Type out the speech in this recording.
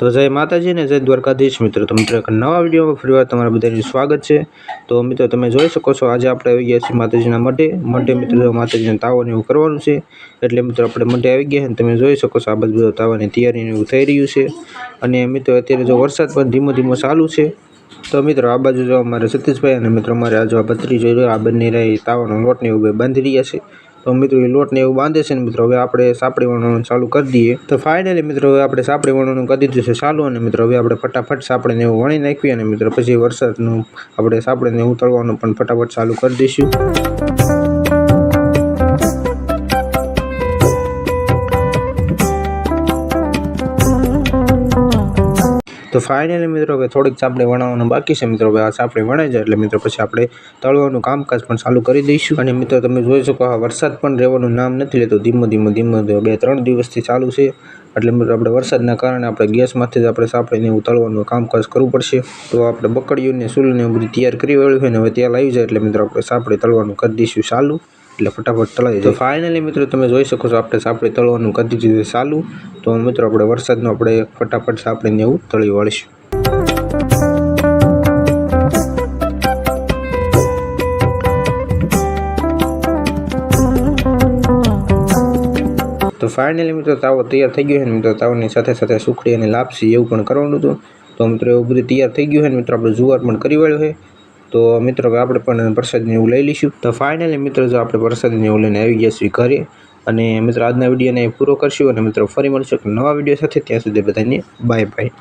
તો જય માતાજી ને જય દ્વારકાધીશ મિત્રો. તો મિત્રો, એક નવા વિડીયોમાં ફરીવાર તમારા બધાનું સ્વાગત છે. તો મિત્રો, તમે જોઈ શકો છો, આજે આપણે આવી ગયા છીએ માતાજીના મઢે. મઢે મિત્રો માતાજીને તાવને એવું કરવાનું છે, એટલે મિત્રો, આપણે મઢે આવી ગયા છે તમે જોઈ શકો છો, આ બધું તાવાની તૈયારીને એવું થઈ રહ્યું છે. અને મિત્રો, અત્યારે જો વરસાદ પણ ધીમો ધીમો ચાલુ છે. તો મિત્રો, આ બાજુ જો અમારે સતીશભાઈ અને મિત્રો, અમારે આજુ આ ભત્રી જોઈ રહ્યો, આ બંને તાવાનો લોટને એવું બાંધી રહ્યા છે. તો મિત્રો એ લોટને એવું બાંધે છે ને મિત્રો, હવે આપણે સાપડી વણવાનું ચાલુ કરી દઈએ. તો ફાઇનલી મિત્રો, હવે આપણે સાપડી વણવાનું કરી દીધું છે ચાલુ અને મિત્રો, હવે આપણે ફટાફટ સાપડીને એવું વણી નાખીએ અને મિત્રો, પછી વરસાદનું આપણે સાપડીને ઉતરવાનું પણ ફટાફટ ચાલુ કરી દઈશું. તો ફાઇનલી મિત્રો કે થોડીક ચાપડી વણાવવાનું બાકી છે. મિત્રો આ ચાપડી વણાઈ જાય એટલે મિત્રો પછી આપણે તળવાનું કામકાજ પણ ચાલુ કરી દઈશું. અને મિત્રો તમે જોઈ શકો આ વરસાદ પણ રહેવાનું નામ નથી લેતો. ધીમો ધીમો ધીમો બે ત્રણ દિવસથી ચાલુ છે. એટલે મિત્રો આપણે વરસાદના કારણે આપણે ગેસમાંથી જ આપણે સાપડીને એવું તળવાનું કામકાજ કરવું પડશે. તો આપણે બકડીઓને સૂલને એવું બધું તૈયાર કરી વળ્યું હોય ને હવે ત્યાં આવી જાય એટલે મિત્રો આપણે સાપડી તળવાનું કરી દઈશું ચાલુ. એટલે ફટાફટ તળાઈ જાય. ફાઇનલી મિત્રો તમે જોઈ શકો છો આપણે સાપડી તળવાનું કરી દીધું ચાલુ. તો મિત્રો આપણે વરસાદનું આપણે ફટાફટ સાપડીને એવું તળી વળીશું. તો ફાઇનલી મિત્રો તાવો તૈયાર થઈ ગયો છે ને મિત્રો તાવની સાથે સાથે સુખડી અને લાપસી એવું પણ કરવાનું હતું. તો મિત્રો એવું બધું તૈયાર થઈ ગયું છે મિત્રો આપણે જુવાર પણ કરી વળ્યો છે. તો મિત્રો આપણે પણ પ્રસાદને એવું લઈ લઈશું તો ફાઇનલી મિત્રો જો આપણે પ્રસાદની એવું લઈને આવી ગયા છીએ ઘરે, અને મિત્રો આજના વિડીયોને પૂરો કરશું અને મિત્રો ફરી મળશું નવા વીડિયો સાથે ત્યાં સુધી બધાને બાય બાય